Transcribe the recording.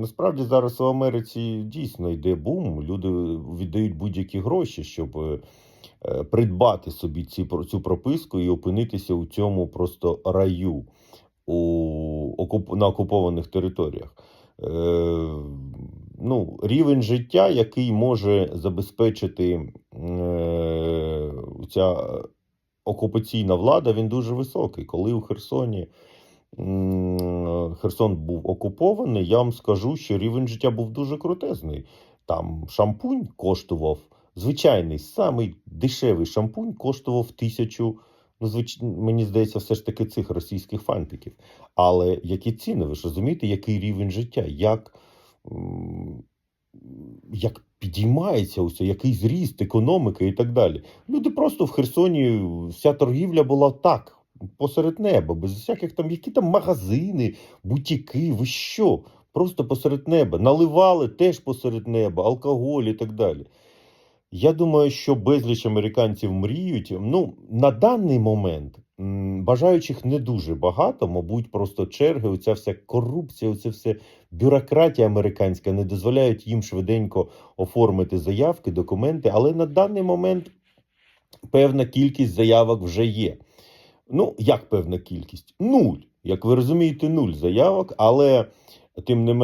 Насправді зараз в Америці дійсно йде бум. Люди віддають будь-які гроші, щоб е, придбати собі ці, цю прописку і опинитися у цьому просто раю у, на окупованих територіях. Е, ну, рівень життя, який може забезпечити е, ця окупаційна влада, він дуже високий. Коли у Херсоні Херсон був окупований, я вам скажу, що рівень життя був дуже крутезний. Там шампунь коштував звичайний, самий дешевий шампунь коштував тисячу. Ну, звич... мені здається, все ж таки цих російських фантиків. Але які ціни, ви ж розумієте, який рівень життя, як, як підіймається усе, який зріст економіки і так далі. Люди просто в Херсоні вся торгівля була так, посеред неба, без всяких там, які там магазини, бутіки, ви що? Просто посеред неба. Наливали теж посеред неба, алкоголь і так далі. Я думаю, що безліч американців мріють. Ну, на даний момент бажаючих не дуже багато, мабуть, просто черги, оця вся корупція, оця вся бюрократія американська не дозволяють їм швиденько оформити заявки, документи. Але на даний момент певна кількість заявок вже є. Ну, як певна кількість? Нуль. Як ви розумієте, нуль заявок, але тим не менше.